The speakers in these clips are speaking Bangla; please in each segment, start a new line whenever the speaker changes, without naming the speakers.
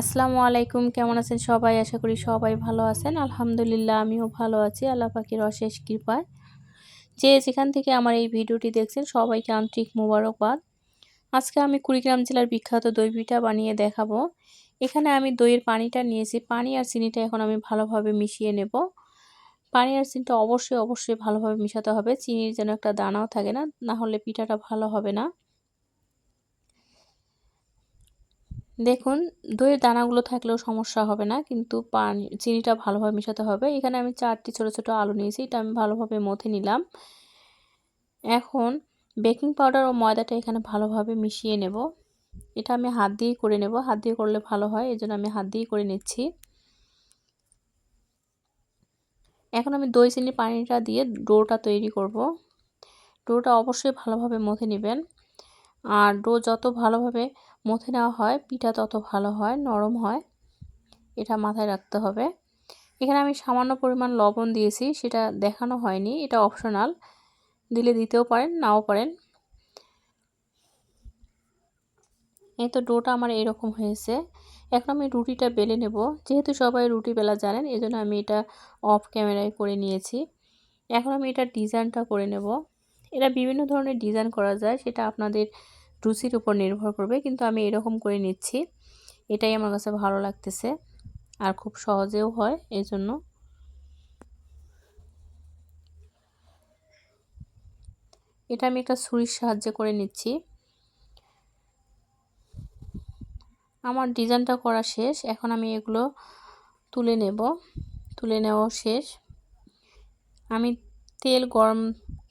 আসসালামু আলাইকুম, কেমন আছেন সবাই? আশা করি সবাই ভালো আছেন। আলহামদুলিল্লাহ, আমিও ভালো আছি। আল্লাহ পাখির অশেষ কৃপায়। যে যেখান থেকে আমার এই ভিডিওটি দেখছেন, সবাইকে আন্তরিক মোবারকবাদ। আজকে আমি কুড়িগ্রাম জেলার বিখ্যাত দই পিঠা বানিয়ে দেখাবো। এখানে আমি দইয়ের পানিটা নিয়েছি। পানি আর চিনিটা এখন আমি ভালোভাবে মিশিয়ে নেব। পানি আর চিনিটা অবশ্যই অবশ্যই ভালোভাবে মিশাতে হবে। চিনির যেন একটা দানাও থাকে না না হলে পিঠাটা ভালো হবে না। দেখুন, দইয়ের দানাগুলো থাকলেও সমস্যা হবে না, কিন্তু পানি, চিনিটা ভালোভাবে মেশাতে হবে। এখানে আমি চারটি ছোট ছোট আলু নিয়েছি, এটা আমি ভালোভাবে মথে নিলাম। এখন বেকিং পাউডার ও ময়দাটা এখানে ভালোভাবে মিশিয়ে নেব। এটা আমি হাত দিয়েই করে নেব। হাত দিয়ে করলে ভালো হয় এই আমি হাত দিয়েই করে নিচ্ছি। এখন আমি দই, চিনি, পানিটা দিয়ে ডোটা তৈরি করব। ডোটা অবশ্যই ভালোভাবে মথে নেবেন। আর ডো যত ভালোভাবে মথে নেওয়া হয়, পিঠা তত ভালো হয়, নরম হয়। এটা মাথায় রাখতে হবে। এখানে আমি সামান্য পরিমাণ লবণ দিয়েছি, সেটা দেখানো হয়নি, এটা অপশনাল দিলে দিতেও পারেন, নাও পারেন। এই তো ডোটা আমার এরকম হয়েছে। এখন আমি রুটিটা বেলে নেব। যেহেতু সবাই রুটি বেলা জানেন, এজন্য আমি এটা অফ ক্যামেরায় করে নিয়েছি। এখন আমি এটা ডিজাইনটা করে নেব। এটা বিভিন্ন ধরনের ডিজাইন করা যায়, সেটা আপনাদের রুচির উপর নির্ভর করবে, কিন্তু আমি এরকম করে নিচ্ছি। এটাই আমার কাছে ভালো লাগতেছে, আর খুব সহজেও হয় এই জন্য এটা আমি একটা ছুরির সাহায্যে করে নিচ্ছি। আমার ডিজাইনটা করা শেষ, এখন আমি এগুলো তুলে নেব, তুলে নেওয়া শেষ। আমি তেল গরম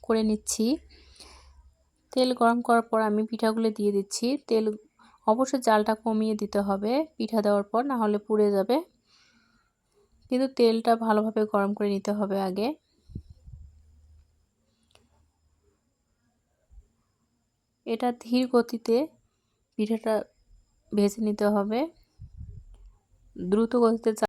করে নিচ্ছি। তেল গরম করার পর আমি পিঠাগুলো দিয়ে দিচ্ছি। তেল অবশ্যই জালটা কমিয়ে দিতে হবে। পিঠা দেওয়ার পর না হলে পুড়ে যাবে। কিন্তু তেলটা ভালোভাবে গরম করে নিতে হবে আগে। এটা ধীর গতিতে পিঠাটা ভেজে নিতে হবে। দ্রুত গতিতে